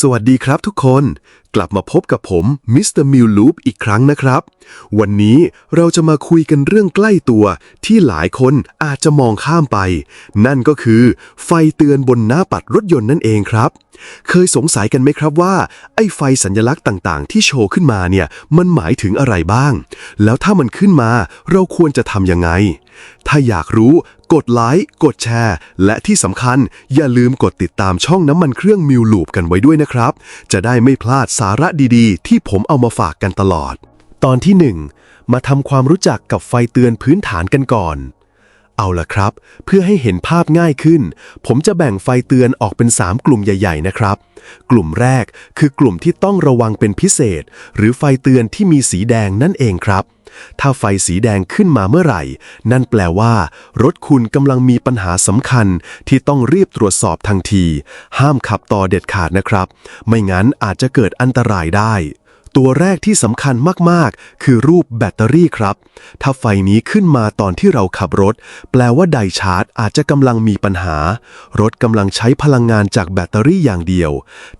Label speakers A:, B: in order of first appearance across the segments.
A: สวัสดีครับทุกคน กลับมาพบกับผมมิสเตอร์มิลลูปอีกครั้งนะครับ วันนี้เราจะมาคุยกันเรื่องใกล้ตัวที่หลายคนอาจจะมองข้ามไป นั่นก็คือ ไฟเตือนบนหน้าปัดรถยนต์นั่นเองครับ เคยสงสัยกันไหมครับว่า ไอ้ไฟสัญลักษณ์ต่างๆ ที่โชว์ขึ้นมาเนี่ยมันหมายถึงอะไรบ้าง แล้วถ้ามันขึ้นมาเราควรจะทำยังไง ถ้าอยากรู้กดไลค์ กดแชร์ และที่สำคัญอย่าลืมกดติดตามช่องน้ำมันเครื่องมิวลูปกันไว้ด้วยนะครับ จะได้ไม่พลาดสาาระดีๆ ที่ผมเอามาฝากกันตลอด ตอนที่ 1 มาทำความรู้จักกับไฟเตือนพื้นฐานกันก่อน เอาละครับ เพื่อให้เห็นภาพง่ายขึ้น ผมจะแบ่งไฟเตือนออกเป็น 3 กลุ่มใหญ่ ๆ นะครับ กลุ่มแรกคือกลุ่มที่ต้องระวังเป็นพิเศษ หรือไฟเตือนที่มีสีแดงนั่นเองครับ ถ้าไฟสีแดงขึ้นมาเมื่อไหร่ นั่นแปลว่า รถคุณกำลังมีปัญหาสำคัญที่ต้องรีบตรวจสอบทันที ห้ามขับต่อเด็ดขาดนะครับ ไม่งั้นอาจจะเกิดอันตรายได้ ตัวแรกที่สำคัญมาก ๆ คือรูปแบตเตอรี่ครับ ถ้าไฟนี้ขึ้นมาตอนที่เราขับรถ แปลว่าไดชาร์จ อาจจะกำลังมีปัญหา รถกำลังใช้พลังงานจากแบตเตอรี่อย่างเดียว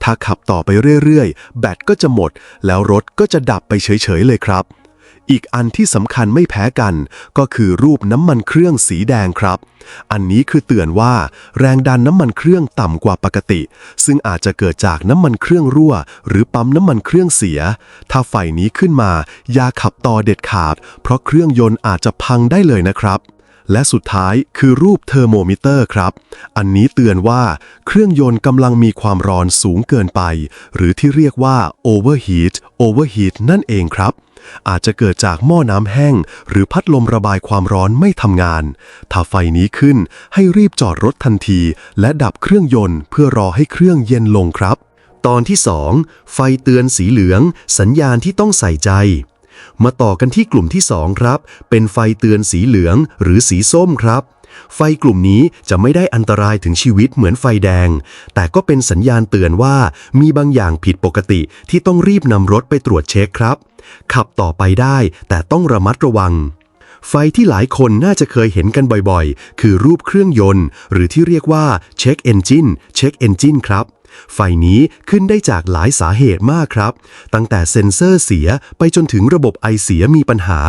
A: ถ้าขับต่อไปเรื่อย ๆ แบตก็จะหมด แล้วรถก็จะดับไปเฉย ๆ เลยครับ อีกอันที่สำคัญไม่แพ้กัน ก็คือรูปน้ำมันเครื่องสีแดงครับ อันนี้คือเตือนว่า แรงดันน้ำมันเครื่องต่ำกว่าปกติ ซึ่งอาจจะเกิดจากน้ำมันเครื่องรั่ว หรือปั๊มน้ำมันเครื่องเสีย ถ้าไฟนี้ขึ้นมาอย่าขับต่อเด็ดขาด เพราะเครื่องยนต์อาจจะพังได้เลยนะครับ และสุดท้ายคือรูปเทอร์โมมิเตอร์ครับ อันนี้เตือนว่าเครื่องยนต์กำลังมีความร้อนสูงเกินไป หรือที่เรียกว่า overheat overheat นั่นเองครับ อาจจะเกิดจากหม้อน้ำแห้ง หรือพัดลมระบายความร้อนไม่ทำงาน ถ้าไฟนี้ขึ้นให้รีบจอดรถทันที และดับเครื่องยนต์เพื่อรอให้เครื่องเย็นลงครับ ตอนที่ 2 ไฟเตือนสีเหลือง สัญญาณที่ต้องใส่ใจ มาต่อกันที่กลุ่มที่ 2 ครับ เป็นไฟเตือนสีเหลืองหรือสีส้มครับ ไฟกลุ่มนี้จะไม่ได้อันตรายถึงชีวิตเหมือนไฟแดง แต่ก็เป็นสัญญาณเตือนว่ามีบางอย่างผิดปกติที่ต้องรีบนำรถไปตรวจเช็คครับ ขับต่อไปได้แต่ต้องระมัดระวัง ไฟที่หลายคนน่าจะเคยเห็นกันบ่อยๆ คือรูปเครื่องยนต์ หรือที่เรียกว่าเช็คเอนจินเช็คเอนจินครับ ไฟนี้ขึ้นได้จากหลายสาเหตุมากครับ ตั้งแต่เซ็นเซอร์เสียไปจนถึงระบบไอเสียมีปัญหา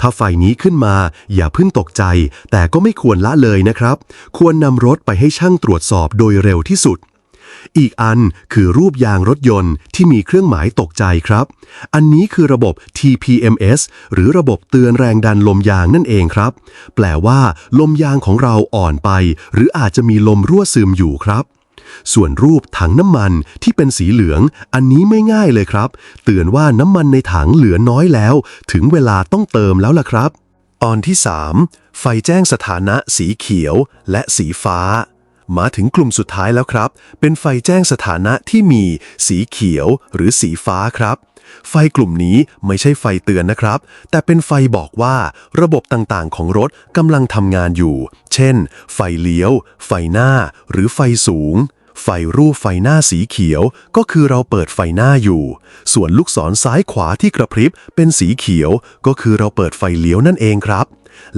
A: ถ้าไฟนี้ขึ้นมาอย่าเพิ่งตกใจ แต่ก็ไม่ควรละเลยนะครับ ควรนำรถไปให้ช่างตรวจสอบโดยเร็วที่สุดอีกอันคือรูปยางรถยนต์ที่มีเครื่องหมายตกใจครับ อันนี้คือระบบ TPMS หรือระบบเตือนแรงดันลมยางนั่นเองครับ แปลว่า ลมยางของเราอ่อนไป หรืออาจจะมีลมรั่วซึมอยู่ครับ ส่วนรูปถังน้ำมันที่เป็นสีเหลือง อันนี้ไม่ง่ายเลยครับ เตือนว่าน้ำมันในถังเหลือน้อยแล้ว ถึงเวลาต้องเติมแล้วล่ะครับ ตอนที่ 3 ไฟแจ้งสถานะสีเขียวและสีฟ้า มาถึงกลุ่มสุดท้ายแล้วครับ เป็นไฟแจ้งสถานะที่มีสีเขียวหรือสีฟ้าครับไฟกลุ่มนี้ไม่ใช่ไฟเตือนนะครับ แต่เป็นไฟบอกว่าระบบต่างๆ ของรถกำลังทำงานอยู่ เช่น ไฟเลี้ยว ไฟหน้า หรือไฟสูง ไฟรูปไฟหน้าสีเขียวก็คือเราเปิดไฟหน้าอยู่ ส่วนลูกศรซ้ายขวาที่กระพริบเป็นสีเขียวก็คือเราเปิดไฟเลี้ยวนั่นเองครับ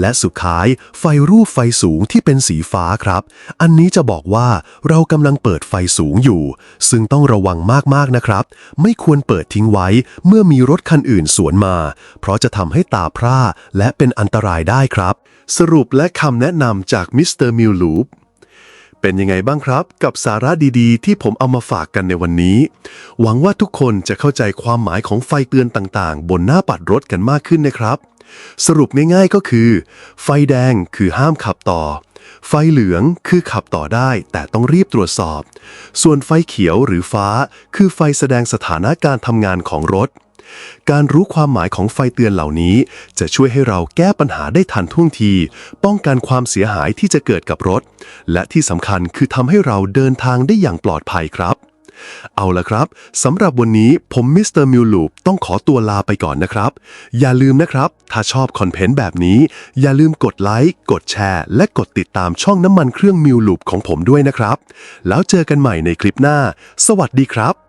A: และสุดท้ายไฟรูปไฟสูงที่เป็นสีฟ้าครับ อันนี้จะบอกว่าเรากำลังเปิดไฟสูงอยู่ ซึ่งต้องระวังมากๆนะครับ ไม่ควรเปิดทิ้งไว้เมื่อมีรถคันอื่นสวนมา เพราะจะทำให้ตาพร่าและเป็นอันตรายได้ครับ สรุปและคำแนะนำจากมิสเตอร์มิลลูป เป็นยังไงบ้างครับ กับสาระดีๆ ที่ผมเอามาฝากกันในวันนี้ หวังว่าทุกคนจะเข้าใจความหมายของไฟเตือนต่างๆ บนหน้าปัดรถกันมากขึ้นนะครับ สรุปง่ายๆก็คือ ไฟแดงคือห้ามขับต่อ ไฟเหลืองคือขับต่อได้แต่ต้องรีบตรวจสอบ ส่วนไฟเขียวหรือฟ้า คือไฟแสดงสถานะการทำงานของรถ การรู้ความหมายของไฟเตือนเหล่านี้ จะช่วยให้เราแก้ปัญหาได้ทันท่วงที ป้องกันความเสียหายที่จะเกิดกับรถ และที่สำคัญคือทำให้เราเดินทางได้อย่างปลอดภัยครับ เอาละครับสำหรับวันนี้ผมมิสเตอร์มิวลูปต้องขอตัวลาไปก่อนนะครับ อย่าลืมนะครับ ถ้าชอบคอนเทนต์แบบนี้ อย่าลืมกดไลค์กดแชร์ และกดติดตามช่องน้ำมันเครื่องมิวลูปของผมด้วยนะครับ แล้วเจอกันใหม่ในคลิปหน้า สวัสดีครับ